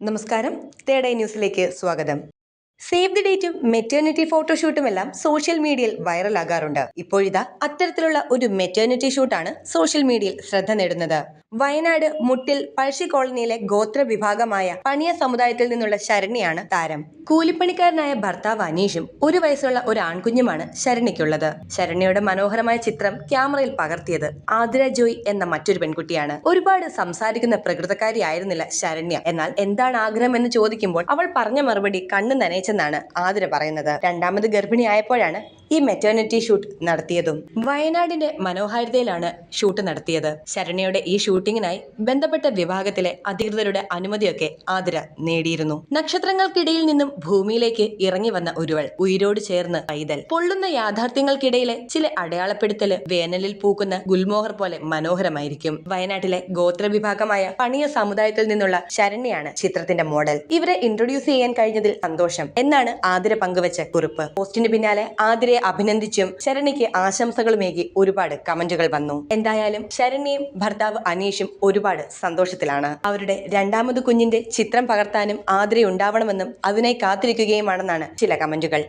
നമസ്കാരം. തേടൈ ന്യൂസിലേക്ക് സ്വാഗതം. സേവ് ദി ഡേറ്റും മെറ്റേണിറ്റി ഫോട്ടോഷൂട്ടും എല്ലാം സോഷ്യൽ മീഡിയയിൽ വൈറലാകാറുണ്ട്. ഇപ്പോഴിതാ അത്തരത്തിലുള്ള ഒരു മെറ്റേണിറ്റി ഷൂട്ടാണ് സോഷ്യൽ മീഡിയയിൽ ശ്രദ്ധ നേടുന്നത്. വയനാട് മുട്ടിൽ പഴശ്ശി കോളനിയിലെ ഗോത്ര വിഭാഗമായ പണിയ സമുദായത്തിൽ നിന്നുള്ള ശരണ്യാണ് താരം. കൂലിപ്പണിക്കാരനായ ഭർത്താവ് അനീഷും ഒരു വയസ്സുള്ള ഒരു ആൺകുഞ്ഞുമാണ് ശരണിക്കുള്ളത് ശരണ്യയുടെ മനോഹരമായ ചിത്രം ക്യാമറയിൽ പകർത്തിയത് ആതിര ജോയ് എന്ന മറ്റൊരു പെൺകുട്ടിയാണ്. ഒരുപാട് സംസാരിക്കുന്ന പ്രകൃതക്കാരിയായിരുന്നില്ല ശരണ്യ. എന്നാൽ എന്താണ് ആഗ്രഹം എന്ന് ചോദിക്കുമ്പോൾ അവൾ പറഞ്ഞ മറുപടി കണ്ണു നനയിച്ചെന്നാണ് ആതിര പറയുന്നത്. രണ്ടാമത് ഗർഭിണിയായപ്പോഴാണ് ഈ മെറ്റേണിറ്റി ഷൂട്ട് നടത്തിയതും. വയനാടിന്റെ മനോഹാരിതയിലാണ് ഷൂട്ട് നടത്തിയത്. ശരണ്യയുടെ ഈ ഷൂട്ടിങ്ങിനായി ബന്ധപ്പെട്ട വിഭാഗത്തിലെ അധികൃതരുടെ അനുമതിയൊക്കെ ആതിര നേടിയിരുന്നു. നക്ഷത്രങ്ങൾക്കിടയിൽ നിന്നും ഭൂമിയിലേക്ക് ഇറങ്ങി വന്ന ഒരുവൾ ഉയരോട് ചേർന്ന് പൈതൽ പൊള്ളുന്ന യാഥാർത്ഥ്യങ്ങൾക്കിടയിലെ ചില അടയാളപ്പെടുത്തൽ വേനലിൽ പൂക്കുന്ന ഗുൽമോഹർ പോലെ മനോഹരമായിരിക്കും. വയനാട്ടിലെ ഗോത്രവിഭാഗമായ പണിയ സമുദായത്തിൽ നിന്നുള്ള ശരണ്യാണ് ചിത്രത്തിന്റെ മോഡൽ. ഇവരെ ഇൻട്രൊഡ്യൂസ് ചെയ്യാൻ കഴിഞ്ഞതിൽ സന്തോഷം എന്നാണ് ആതിര പങ്കുവച്ച കുറിപ്പ്. പോസ്റ്റിന് പിന്നാലെ ആതിരയെ അഭിനന്ദിച്ചും ശരണ്യയ്ക്ക് ആശംസകളുമേകി ഒരുപാട് കമന്റുകൾ വന്നു. എന്തായാലും ശരണ്യയും ഭർത്താവ് അനീഷും ഒരുപാട് സന്തോഷത്തിലാണ്. അവരുടെ രണ്ടാമത് കുഞ്ഞിന്റെ ചിത്രം പകർത്താനും ആതിര ഉണ്ടാവണമെന്നും അതിനായി കാത്തിരിക്കുകയുമാണെന്നാണ് ചില കമന്റുകൾ.